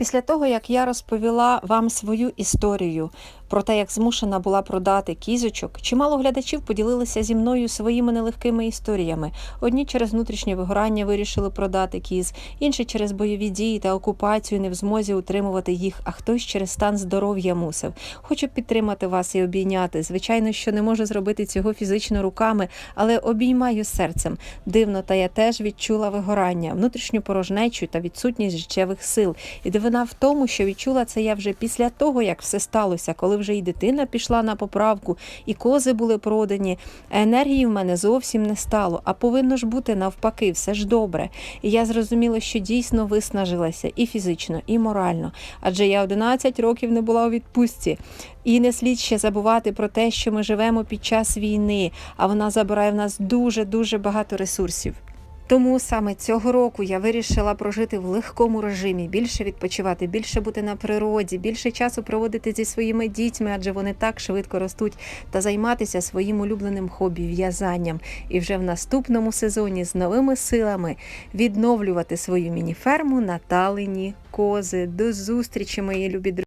Після того, як я розповіла вам свою історію про те, як змушена була продати кізочок, чимало глядачів поділилися зі мною своїми нелегкими історіями. Одні через внутрішнє вигорання вирішили продати кіз, інші через бойові дії та окупацію не в змозі утримувати їх, а хтось через стан здоров'я мусив. Хочу підтримати вас і обійняти. Звичайно, що не можу зробити цього фізично руками, але обіймаю серцем. Дивно, та я теж відчула вигорання, внутрішню порожнечу та відсутність життєвих сил. І в тому, що відчула це я вже після того, як все сталося, коли вже і дитина пішла на поправку, і кози були продані. Енергії в мене зовсім не стало. А повинно ж бути навпаки, все ж добре. І я зрозуміла, що дійсно виснажилася і фізично, і морально. Адже я 11 років не була у відпустці. І не слід ще забувати про те, що ми живемо під час війни, а вона забирає в нас дуже дуже багато ресурсів. Тому саме цього року я вирішила прожити в легкому режимі, більше відпочивати, більше бути на природі, більше часу проводити зі своїми дітьми, адже вони так швидко ростуть, та займатися своїм улюбленим хобі в'язанням. І вже в наступному сезоні з новими силами відновлювати свою мініферму на талині кози. До зустрічі, мої любі друзі!